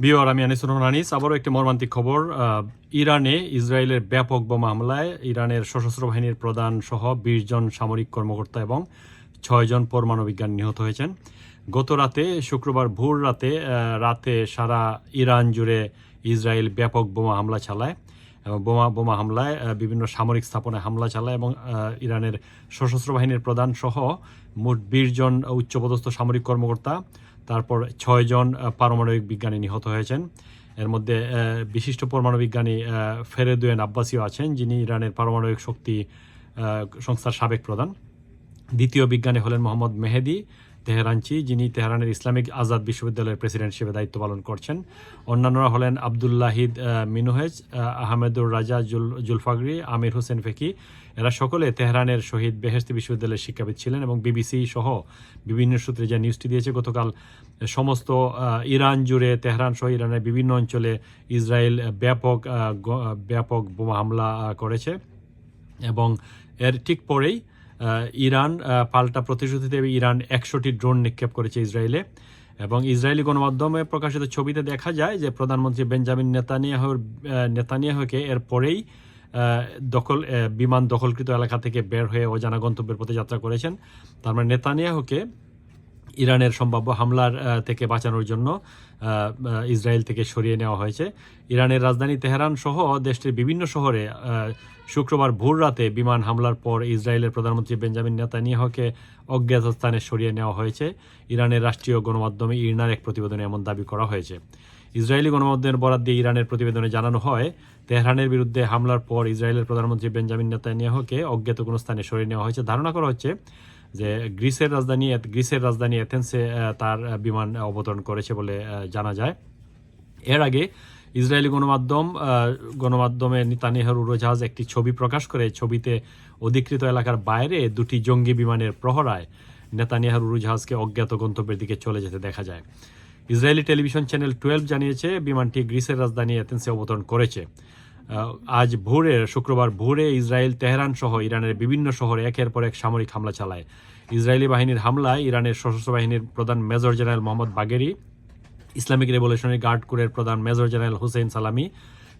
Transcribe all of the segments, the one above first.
বিওর আমি আনিসুর আনিস আবারও একটি মর্মান্তিক খবর ইরানে ইসরায়েলের ব্যাপক বোমা হামলায় ইরানের সশস্ত্র বাহিনীর প্রধান সহ বিশ জন সামরিক কর্মকর্তা এবং ছয়জন পরমাণু বিজ্ঞান নিহত হয়েছেন। গত রাতে, শুক্রবার ভোর রাতে রাতে সারা ইরান জুড়ে ইসরায়েল ব্যাপক বোমা হামলা চালায় এবং বোমা বোমা হামলায় বিভিন্ন সামরিক স্থাপনায় হামলা চালায় এবং ইরানের সশস্ত্র বাহিনীর প্রধান সহ মোট বিশ জন উচ্চপদস্থ সামরিক কর্মকর্তা তারপর ছয়জন জন পারমাণবিক বিজ্ঞানী নিহত হয়েছেন। এর মধ্যে বিশিষ্ট পরমাণু বিজ্ঞানী ফেরেদুয়েন আব্বাসিও আছেন, যিনি ইরানের পারমাণবিক শক্তি সংস্থার সাবেক প্রধান। দ্বিতীয় বিজ্ঞানী হলেন মোহাম্মদ মেহেদি তেহরানচি, যিনি তেহরানের ইসলামিক আজাদ বিশ্ববিদ্যালয়ের প্রেসিডেন্ট হিসেবে দায়িত্ব পালন করছেন। অন্যান্যরা হলেন আবদুল্লাহিদ মিনুহেজ আহমেদুর রাজা জুল, জুলফাগরি, আমির হোসেন ফেকি। এরা সকলে তেহরানের শহীদ বেহেস্তি বিশ্ববিদ্যালয়ের শিক্ষাবিদ ছিলেন এবং বিবিসি সহ বিভিন্ন সূত্রে যে নিউজটি দিয়েছে, গতকাল সমস্ত ইরান জুড়ে, তেহরান সহ ইরানের বিভিন্ন অঞ্চলে ইসরায়েল ব্যাপক ব্যাপক বোমা হামলা করেছে। এবং এর ঠিক পরেই ইরান পাল্টা প্রতিশ্রুতি দেবে ইরান একশোটি ড্রোন নিক্ষেপ করেছে ইসরায়েলে। এবং ইসরায়েলি গণমাধ্যমে প্রকাশিত ছবিতে দেখা যায় যে প্রধানমন্ত্রী বেঞ্জামিন নেতানিয়াহুর নেতানিয়াহুকে এরপরেই দখল বিমান দখলকৃত এলাকা থেকে বের হয়ে অজানা গন্তব্যের পথে যাত্রা করেছেন। তার মানে নেতানিয়াহুকে ইরানের সম্ভাব্য হামলার থেকে বাঁচানোর জন্য ইসরায়েল থেকে সরিয়ে নেওয়া হয়েছে। ইরানের রাজধানী তেহরান সহ দেশটির বিভিন্ন শহরে শুক্রবার ভোর রাতে বিমান হামলার পর ইসরায়েলের প্রধানমন্ত্রী বেঞ্জামিন নেতানিয়াহুকে অজ্ঞাত স্থানে সরিয়ে নেওয়া হয়েছে। ইরানের রাষ্ট্রীয় গণমাধ্যমে ইরনার এক প্রতিবেদনে এমন দাবি করা হয়েছে। ইসরায়েলি গণমাধ্যমের বরাদ দিয়ে ইরানের প্রতিবেদনে জানানো হয়, তেহরানের বিরুদ্ধে হামলার পর ইসরায়েলের প্রধানমন্ত্রী বেঞ্জামিন নেতানিয়াহুকে অজ্ঞাত কোনো স্থানে সরিয়ে নেওয়া হয়েছে। ধারণা করা হচ্ছে যে গ্রিসের রাজধানী গ্রিসের রাজধানী এথেন্সে তার বিমান অবতরণ করেছে বলে জানা যায়। এর আগে ইসরায়েলি গণমাধ্যম গণমাধ্যমে নেতানিয়াহুর উড়োজাহাজ একটি ছবি প্রকাশ করে। ছবিতে অধিকৃত এলাকার বাইরে দুটি জঙ্গি বিমানের প্রহরায় নেতানিয়াহুর উড়োজাহাজকে অজ্ঞাত গন্তব্যের দিকে চলে যেতে দেখা যায়। ইসরায়েলি টেলিভিশন চ্যানেল টুয়েলভ জানিয়েছে, বিমানটি গ্রিসের রাজধানী এথেন্সে অবতরণ করেছে। আজ ভোরে, শুক্রবার ভোরে ইসরায়েল, তেহরান সহ ইরানের বিভিন্ন শহরে একের পর এক সামরিক হামলা চালায়। ইসরায়েলি বাহিনীর হামলায় ইরানের সশস্ত্র বাহিনীর প্রধান major general Mohammad Bagheri, Islamic revolutionary guard কোরের প্রধান মেজর জেনারেল হুসেন সালামি,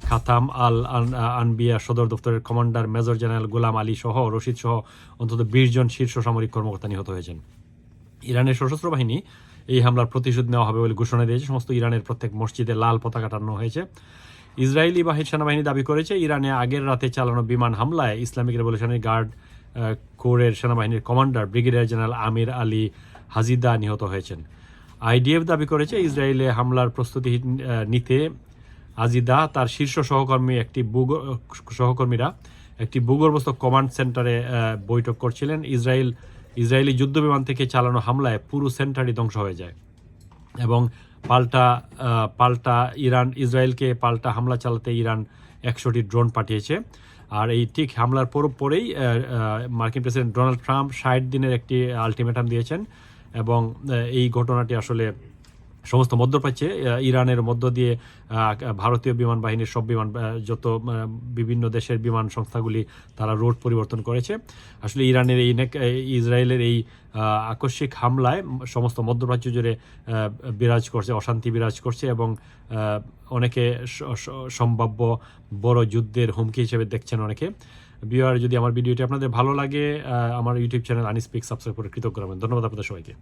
খাতাম আল আন- আনবিয়া সদর দপ্তরের commander major general Gholam Ali সহ রশিদ সহ অন্তত বিশ জন শীর্ষ সামরিক কর্মকর্তা নিহত হয়েছেন। ইরানের সশস্ত্র বাহিনী এই হামলার প্রতিশোধ নেওয়া হবে বলে ঘোষণা দিয়েছে। সমস্ত ইরানের প্রত্যেক মসজিদে লাল পতাকা টানানো হয়েছে। ইসরায়েলি বাহিনী সেনাবাহিনী দাবি করেছে, ইরানে আগের রাতে চালানো বিমান হামলায় ইসলামিক রেভলিউশনারি গার্ড কোরের সেনাবাহিনীর commander, brigadier general Amir Ali Hajizadeh নিহত হয়েছেন। আইডিএফ দাবি করেছে, ইসরায়েলে হামলার প্রস্তুতি নিতে আজিদা তার শীর্ষ সহকর্মী একটি ভূগ- সহকর্মীরা একটি ভূগর্ভস্থ কমান্ড সেন্টারে বৈঠক করছিলেন। ইসরায়েল, ইসরায়েলি যুদ্ধবিমান থেকে চালানো হামলায় পুরো সেন্টারই ধ্বংস হয়ে যায় এবং পাল্টা পাল্টা ইরান, ইসরায়েলকে পাল্টা হামলা চালাতে ইরান একশোটি ড্রোন পাঠিয়েছে। আর এই ঠিক হামলার পর পরেই মার্কিন প্রেসিডেন্ট ডোনাল্ড ট্রাম্প ষাট দিনের একটি আলটিমেটাম দিয়েছেন এবং এই ঘটনাটি আসলে সমস্ত মধ্যপ্রাচ্যে ইরানের মধ্য দিয়ে ভারতীয় বিমান বাহিনীর সব বিমান যত বিভিন্ন দেশের বিমান সংস্থাগুলি তারা রোড পরিবর্তন করেছে। আসলে ইরানের এই ইসরায়েলের এই আকস্মিক হামলায় সমস্ত মধ্যপ্রাচ্য জুড়ে বিরাজ করছে, অশান্তি বিরাজ করছে এবং অনেকে সম্ভাব্য বড় যুদ্ধের হুমকি হিসেবে দেখছেন অনেকে। বিওয়ার যদি আমার ভিডিওটি আপনাদের ভালো লাগে আমার ইউটিউব চ্যানেল আনিস্পিক সাবস্ক্রাইব করে কৃতজ্ঞ ধন্যবাদ আপনাদের সবাইকে।